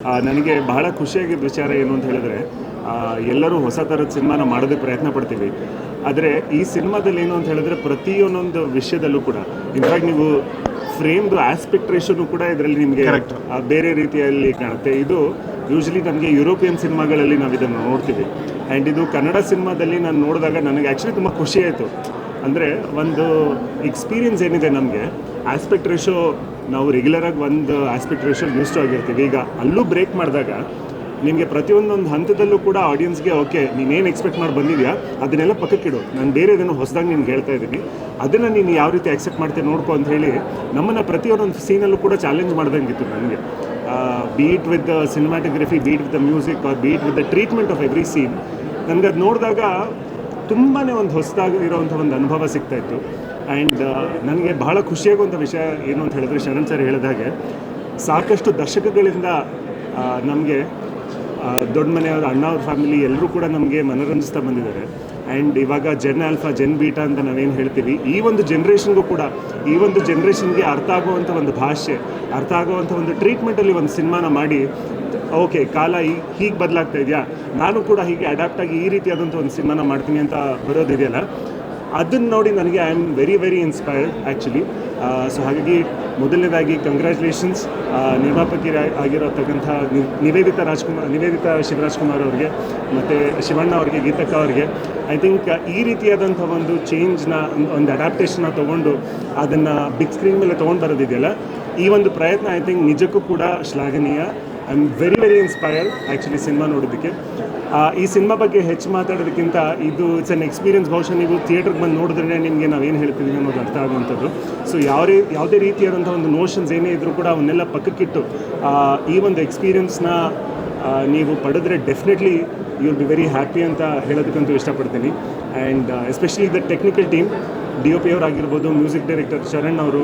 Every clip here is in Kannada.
ಆ, ನನಗೆ ಬಹಳ ಖುಷಿಯಾಗಿದ್ದ ವಿಚಾರ ಏನು ಅಂತ ಹೇಳಿದ್ರೆ ಎಲ್ಲರೂ ಹೊಸ ಥರದ ಸಿನಿಮಾನ ಮಾಡೋದಕ್ಕೆ ಪ್ರಯತ್ನ ಪಡ್ತೀವಿ. ಆದರೆ ಈ ಸಿನಿಮಾದಲ್ಲಿ ಏನು ಅಂತ ಹೇಳಿದ್ರೆ ಪ್ರತಿಯೊಂದೊಂದು ವಿಷಯದಲ್ಲೂ ಕೂಡ ಇನ್ಫ್ಯಾಕ್ಟ್ ನೀವು ಫ್ರೇಮ್ದು ಆಸ್ಪೆಕ್ಟ್ ರೇಷನು ಕೂಡ ಇದರಲ್ಲಿ ನಿಮಗೆ ಬೇರೆ ರೀತಿಯಲ್ಲಿ ಕಾಣುತ್ತೆ. ಇದು ಯೂಶಲಿ ನಮಗೆ ಯುರೋಪಿಯನ್ ಸಿನಿಮಾಗಳಲ್ಲಿ ನಾವು ಇದನ್ನು ನೋಡ್ತೀವಿ. ಆ್ಯಂಡ್ ಇದು ಕನ್ನಡ ಸಿನಿಮಾದಲ್ಲಿ ನಾನು ನೋಡಿದಾಗ ನನಗೆ ಆ್ಯಕ್ಚುಲಿ ತುಂಬ ಖುಷಿ ಆಯಿತು. ಅಂದರೆ ಒಂದು ಎಕ್ಸ್ಪೀರಿಯನ್ಸ್ ಏನಿದೆ ನಮಗೆ ಆಸ್ಪೆಕ್ಟ್ ರೇಷೋ ನಾವು ರೆಗ್ಯುಲರಾಗಿ ಒಂದು ಆಸ್ಪೆಕ್ಟ್ ರೇಷೋ ಯೂಸ್ ಆಗಿರ್ತೀವಿ. ಈಗ ಅಲ್ಲೂ ಬ್ರೇಕ್ ಮಾಡಿದಾಗ ನಿಮಗೆ ಪ್ರತಿಯೊಂದೊಂದು ಹಂತದಲ್ಲೂ ಕೂಡ ಆಡಿಯನ್ಸ್ಗೆ ಓಕೆ ನೀನೇನು ಎಕ್ಸ್ಪೆಕ್ಟ್ ಮಾಡಿ ಬಂದಿದ್ಯಾ, ಅದನ್ನೆಲ್ಲ ಪಕ್ಕಕ್ಕಿಡು ನಾನು ಬೇರೆ ಇದನ್ನು ಹೊಸದಾಗಿ ನಿಮ್ಗೆ ಹೇಳ್ತಾ ಇದ್ದೀನಿ. ಅದನ್ನು ನೀನು ಯಾವ ರೀತಿ ಆಕ್ಸೆಪ್ಟ್ ಮಾಡ್ತೀಯ ನೋಡ್ಕೊ ಅಂತ ಹೇಳಿ ನಮ್ಮನ್ನು ಪ್ರತಿಯೊಂದೊಂದು ಸೀನಲ್ಲೂ ಕೂಡ ಚಾಲೆಂಜ್ ಮಾಡ್ದಂಗಿತ್ತು ನನಗೆ beat with the cinematography beat with the music beat with the treatment of every scene ನನಗೆ ಅದು ನೋಡಿದಾಗ ತುಂಬಾ ಒಂದು ಹೊಸದಾಗಿ ಇರೋವಂಥ ಒಂದು ಅನುಭವ ಸಿಗ್ತಾ ಇತ್ತು. ಆ್ಯಂಡ್ ನನಗೆ ಬಹಳ ಖುಷಿಯಾಗುವಂಥ ವಿಷಯ ಏನು ಅಂತ ಹೇಳಿದ್ರೆ ಶರಣ್ ಸರ್ ಹೇಳಿದ ಹಾಗೆ ಸಾಕಷ್ಟು ದಶಕಗಳಿಂದ ನಮಗೆ ದೊಡ್ಡ ಮನೆಯವ್ರ ಅಣ್ಣ ಅವ್ರ ಫ್ಯಾಮಿಲಿ ಎಲ್ಲರೂ ಕೂಡ ನಮಗೆ ಮನರಂಜಿಸ್ತಾ ಬಂದಿದ್ದಾರೆ. ಆ್ಯಂಡ್ ಇವಾಗ ಜೆನ್ ಆಲ್ಫಾ ಜೆನ್ ಬೀಟಾ ಅಂತ ನಾವೇನು ಹೇಳ್ತೀವಿ, ಈ ಒಂದು ಜನ್ರೇಷನ್ಗೂ ಕೂಡ, ಈ ಒಂದು ಜನ್ರೇಷನ್ಗೆ ಅರ್ಥ ಆಗುವಂಥ ಒಂದು ಭಾಷೆ ಅರ್ಥ ಆಗುವಂಥ ಒಂದು ಟ್ರೀಟ್ಮೆಂಟಲ್ಲಿ ಒಂದು ಸಿನಿಮಾನ ಮಾಡಿ ಓಕೆ ಕಾಲ ಈ, ಹೀಗೆ ಬದಲಾಗ್ತಾ ಇದೆಯಾ? ನಾನು ಕೂಡ ಹೀಗೆ ಅಡಾಪ್ಟಾಗಿ ಈ ರೀತಿಯಾದಂಥ ಒಂದು ಸಿನಿಮಾನ ಮಾಡ್ತೀನಿ ಅಂತ ಬರೋದಿದೆಯಲ್ಲ? ಅದನ್ನು ನೋಡಿ ನನಗೆ I am very very inspired actually so ಹಾಗಾಗಿ ಮೊದಲನೇದಾಗಿ ಕಂಗ್ರ್ಯಾಚುಲೇಷನ್ಸ್ ನಿರ್ಮಾಪಕಿ ಆಗಿರತಕ್ಕಂಥ ನಿವೇದಿತ ರಾಜ್ಕುಮಾರ್, ನಿವೇದಿತಾ ಶಿವರಾಜ್ ಕುಮಾರ್ ಅವ್ರಿಗೆ, ಮತ್ತು ಶಿವಣ್ಣ ಅವ್ರಿಗೆ, ಗೀತಕ್ಕ ಅವ್ರಿಗೆ. ಐ ಥಿಂಕ್ ಈ ರೀತಿಯಾದಂಥ ಒಂದು ಚೇಂಜ್ನ ಒಂದು ಅಡಾಪ್ಟೇಷನ್ನ ತೊಗೊಂಡು ಅದನ್ನು ಬಿಗ್ ಸ್ಕ್ರೀನ್ ಮೇಲೆ ತೊಗೊಂಡು ಬರೋದಿದೆಯಲ್ಲ? ಈ ಒಂದು ಪ್ರಯತ್ನ ಐ ಥಿಂಕ್ ನಿಜಕ್ಕೂ ಕೂಡ ಶ್ಲಾಘನೀಯ. I very very inspired actually cinema ನೋಡೋದಕ್ಕೆ ಈ ಸಿನಿಮಾ ಬಗ್ಗೆ ಹೆಚ್ಚು ಮಾತಾಡೋದಕ್ಕಿಂತ ಇದು ಇಟ್ಸ್ ಅನ್ ಎಕ್ಸ್ಪೀರಿಯನ್ಸ್ ಬಹುಶಃ ನೀವು ಥಿಯೇಟ್ರಿಗೆ ಬಂದು ನೋಡಿದ್ರೆ ನಿಮಗೆ ನಾವೇನು ಹೇಳ್ತೀವಿ ಅನ್ನೋದು ಅರ್ಥ ಆಗುವಂಥದ್ದು. ಸೊ ಯಾವುದೇ ಯಾವುದೇ ರೀತಿಯಾದಂಥ ಒಂದು ನೋಷನ್ಸ್ ಏನೇ ಇದ್ದರೂ ಕೂಡ ಅವನ್ನೆಲ್ಲ ಪಕ್ಕಕ್ಕಿಟ್ಟು ಈ ಒಂದು ಎಕ್ಸ್ಪೀರಿಯನ್ಸ್ನ ನೀವು ಪಡೆದ್ರೆ definitely you will be very happy ಅಂತ ಹೇಳೋದಕ್ಕಂತೂ ಇಷ್ಟಪಡ್ತೀನಿ. And especially the technical team D O P ಅವರಾಗಿರ್ಬೋದು music director Sharan ಅವರು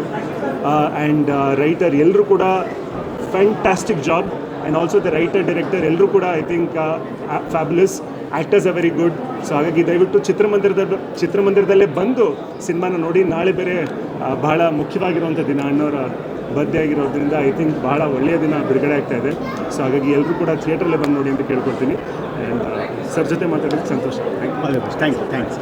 ಆ್ಯಂಡ್ ರೈಟರ್ ಎಲ್ಲರೂ ಕೂಡ fantastic job and also the writer director ಎಲ್ಲರೂ ಕೂಡ I think fabulous actors uh very good so ಹಾಗಾಗಿ ದಯವಿಟ್ಟು ಚಿತ್ರಮಂದಿರದ, ಚಿತ್ರಮಂದಿರದಲ್ಲೇ ಬಂದು ಸಿನಿಮಾನ ನೋಡಿ. ನಾಳೆ ಬೇರೆ ಬಹಳ ಮುಖ್ಯವಾಗಿರುವಂಥ ದಿನ ಅಣ್ಣವರ ಬರ್ತ್ಡೇ ಆಗಿರೋದ್ರಿಂದ ಐ ಥಿಂಕ್ ಭಾಳ ಒಳ್ಳೆಯ ದಿನ ಬಿಡುಗಡೆ ಆಗ್ತಾ ಇದೆ. ಸೊ ಹಾಗಾಗಿ ಎಲ್ಲರೂ ಕೂಡ ಥಿಯೇಟ್ರಲ್ಲೇ ಬಂದು ನೋಡಿ ಅಂತ ಕೇಳ್ಕೊಡ್ತೀನಿ ಆ್ಯಂಡ್ ಸರ್ ಜೊತೆ ಮಾತಾಡೋದಕ್ಕೆ ಸಂತೋಷ. Thank you thank you thanks